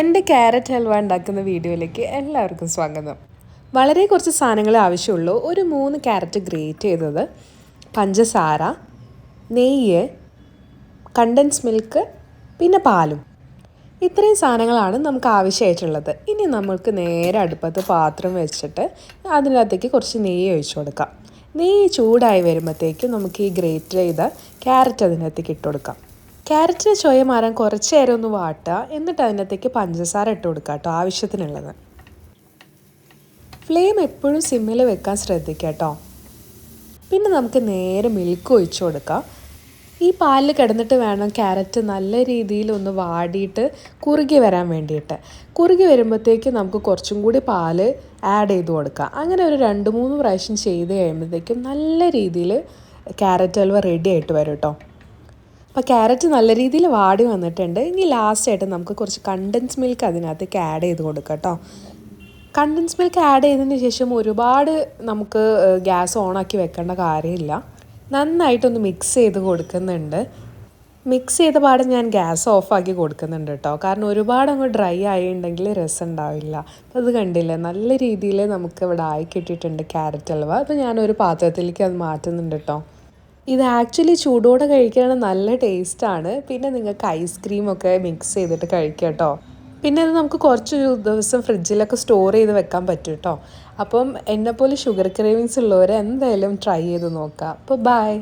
എന്റെ ക്യാരറ്റ് ഹൽവ ഉണ്ടാക്കുന്ന വീഡിയോയിലേക്ക് എല്ലാവർക്കും സ്വാഗതം. വളരെ കുറച്ച് സാധനങ്ങൾ ആവശ്യമുള്ളൂ. ഒരു മൂന്ന് ക്യാരറ്റ് ഗ്രേറ്റ് ചെയ്തത് പഞ്ചസാര നെയ്യ് കണ്ടൻസ് മിൽക്ക് പിന്നെ പാലും. ഇത്രയും സാധനങ്ങളാണ് നമുക്ക് ആവശ്യമായിട്ടുള്ളത്. ഇനി നമ്മൾക്ക് നേരെ അടുപ്പത്ത് പാത്രം വെച്ചിട്ട് അതിനകത്തേക്ക് കുറച്ച് നെയ്യ് ഒഴിച്ചു കൊടുക്കാം. നെയ്യ് ചൂടായി വരുമ്പോഴത്തേക്കും നമുക്ക് ഈ ഗ്രേറ്റ് ചെയ്ത ക്യാരറ്റ് അതിനകത്തേക്ക് ഇട്ട് കൊടുക്കാം. ക്യാരറ്റിന് ചൊയ മാറാൻ കുറച്ച് നേരം ഒന്ന് വാട്ടുക. എന്നിട്ട് അതിനകത്തേക്ക് പഞ്ചസാര ഇട്ട് കൊടുക്കുക കേട്ടോ ആവശ്യത്തിനുള്ളത്. ഫ്ലെയിം എപ്പോഴും സിമ്മിൽ വെക്കാൻ ശ്രദ്ധിക്കുക കേട്ടോ. പിന്നെ നമുക്ക് നേരെ മിൽക്ക് ഒഴിച്ചു കൊടുക്കാം. ഈ പാലിൽ കിടന്നിട്ട് വേണം ക്യാരറ്റ് നല്ല രീതിയിൽ ഒന്ന് വാടിയിട്ട് കുറുകി വരാൻ വേണ്ടിയിട്ട്. കുറുകി വരുമ്പോഴത്തേക്ക് നമുക്ക് കുറച്ചും കൂടി പാൽ ആഡ് ചെയ്ത് കൊടുക്കാം. അങ്ങനെ ഒരു രണ്ട് മൂന്ന് പ്രാവശ്യം ചെയ്ത് കഴിയുമ്പോഴത്തേക്കും നല്ല രീതിയിൽ ക്യാരറ്റ് ഹൽവ റെഡി ആയിട്ട് വരും കേട്ടോ. അപ്പോൾ ക്യാരറ്റ് നല്ല രീതിയിൽ വാടി വന്നിട്ടുണ്ട്. ഇനി ലാസ്റ്റായിട്ട് നമുക്ക് കുറച്ച് കണ്ടൻസ് മിൽക്ക് അതിനകത്തേക്ക് ആഡ് ചെയ്ത് കൊടുക്കാം കേട്ടോ കണ്ടൻസ് മിൽക്ക് ആഡ് ചെയ്തതിന് ശേഷം ഒരുപാട് നമുക്ക് ഗ്യാസ് ഓണാക്കി വെക്കേണ്ട കാര്യമില്ല. നന്നായിട്ടൊന്ന് മിക്സ് ചെയ്ത് കൊടുക്കുന്നുണ്ട്. മിക്സ് ചെയ്ത പാടെ ഞാൻ ഗ്യാസ് ഓഫാക്കി കൊടുക്കുന്നുണ്ട് കേട്ടോ കാരണം ഒരുപാട് അങ്ങ് ഡ്രൈ ആയിട്ടുണ്ടെങ്കിൽ രസം ഉണ്ടാവില്ല. അപ്പോൾ അത് കണ്ടില്ലേ? നല്ല രീതിയിൽ നമുക്ക് ഇവിടെ ആയി കിട്ടിയിട്ടുണ്ട് ക്യാരറ്റ് ഹൽവ അപ്പോൾ ഞാനൊരു പാത്രത്തിലേക്ക് അത് മാറ്റുന്നുണ്ട് കേട്ടോ ഇത് ആക്ച്വലി ചൂടോടെ കഴിക്കുകയാണ് നല്ല ടേസ്റ്റാണ് പിന്നെ നിങ്ങൾക്ക് ഐസ്ക്രീം ഒക്കെ മിക്സ് ചെയ്തിട്ട് കഴിക്കാം കേട്ടോ പിന്നെ അത് നമുക്ക് കുറച്ച് ദിവസം ഫ്രിഡ്ജിലൊക്കെ സ്റ്റോർ ചെയ്ത് വെക്കാൻ പറ്റും കേട്ടോ അപ്പം എന്നെപ്പോലെ ഷുഗർ ക്രേവിങ്സ് ഉള്ളവർ എന്തായാലും ട്രൈ ചെയ്ത് നോക്കാം. അപ്പോൾ ബൈ